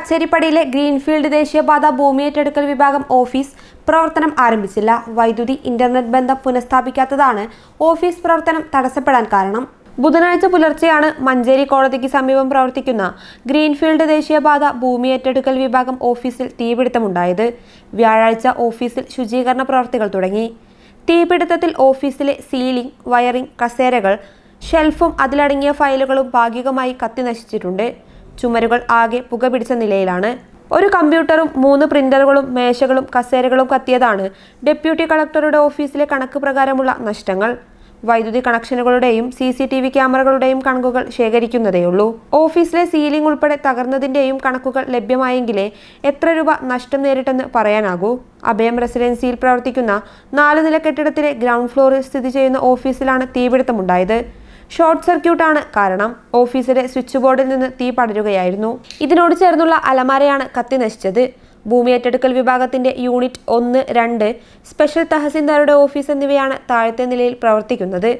കച്ചേരിപ്പടിയിലെ greenfield ദേശീയപാത ഭൂമിയേറ്റെടുക്കൽ വിഭാഗം ഓഫീസ് പ്രവർത്തനം ആരംഭിച്ചില്ല. വൈദ്യുതി ഇന്റർനെറ്റ് ബന്ധം പുനഃസ്ഥാപിക്കാത്തതാണ് ഓഫീസ് പ്രവർത്തനം തടസ്സപ്പെടാൻ കാരണം. ബുധനാഴ്ച പുലർച്ചെയാണ് മഞ്ചേരി കോടതിക്ക് സമീപം പ്രവർത്തിക്കുന്ന ഗ്രീൻഫീൽഡ് ദേശീയപാത ഭൂമി ഏറ്റെടുക്കൽ വിഭാഗം ഓഫീസിൽ തീപിടുത്തമുണ്ടായത്. വ്യാഴാഴ്ച ഓഫീസിൽ ശുചീകരണ പ്രവർത്തികൾ തുടങ്ങി. തീപിടുത്തത്തിൽ ഓഫീസിലെ സീലിംഗ് വയറിംഗ് കസേരകൾ ഷെൽഫും അതിലടങ്ങിയ ഫയലുകളും ഭാഗികമായി കത്തി നശിച്ചിട്ടുണ്ട് ചുമരുകൾ ആകെ പുക പിടിച്ച നിലയിലാണ്. ഒരു കമ്പ്യൂട്ടറും മൂന്ന് പ്രിന്ററുകളും മേശകളും കസേരകളും കത്തിയതാണ് ഡെപ്യൂട്ടി കളക്ടറുടെ ഓഫീസിലെ കണക്ക് പ്രകാരമുള്ള നഷ്ടങ്ങൾ. വൈദ്യുതി കണക്ഷനുകളുടെയും സി സി ടി വി ക്യാമറകളുടെയും കണക്കുകൾ ശേഖരിക്കുന്നതേയുള്ളൂ. ഓഫീസിലെ സീലിംഗ് ഉൾപ്പെടെ തകർന്നതിന്റെയും കണക്കുകൾ ലഭ്യമായെങ്കിലേ എത്ര രൂപ നഷ്ടം നേരിട്ടെന്ന് പറയാനാകൂ. അഭയം റെസിഡൻസിയിൽ പ്രവർത്തിക്കുന്ന നാല് നില കെട്ടിടത്തിലെ ഗ്രൗണ്ട് ഫ്ലോറിൽ സ്ഥിതി ചെയ്യുന്ന ഓഫീസിലാണ് തീപിടുത്തമുണ്ടായത്. ഷോർട്ട് സർക്യൂട്ട് ആണ് കാരണം ഓഫീസിലെ സ്വിച്ച് ബോർഡിൽ നിന്ന് തീ പടരുകയായിരുന്നു. ഇതിനോട് ചേർന്നുള്ള അലമാരയാണ് കത്തി നശിച്ചത്. ഭൂമി ഏറ്റെടുക്കൽ വിഭാഗത്തിന്റെ യൂണിറ്റ് ഒന്ന് രണ്ട് സ്പെഷ്യൽ തഹസിൽദാരുടെ ഓഫീസ് എന്നിവയാണ് താഴത്തെ നിലയിൽ പ്രവർത്തിക്കുന്നത്.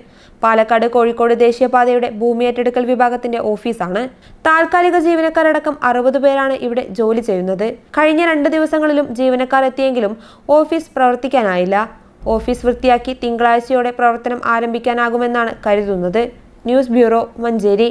പാലക്കാട് കോഴിക്കോട് ദേശീയപാതയുടെ ഭൂമി ഏറ്റെടുക്കൽ വിഭാഗത്തിന്റെ ഓഫീസാണ്. താൽക്കാലിക ജീവനക്കാരടക്കം അറുപത് പേരാണ് ഇവിടെ ജോലി ചെയ്യുന്നത്. കഴിഞ്ഞ രണ്ട് ദിവസങ്ങളിലും ജീവനക്കാർ എത്തിയെങ്കിലും ഓഫീസ് പ്രവർത്തിക്കാനായില്ല. ഓഫീസ് വൃത്തിയാക്കി തിങ്കളാഴ്ചയോടെ പ്രവർത്തനം ആരംഭിക്കാനാകുമെന്നാണ് കരുതുന്നത്. News bureau Manjeri.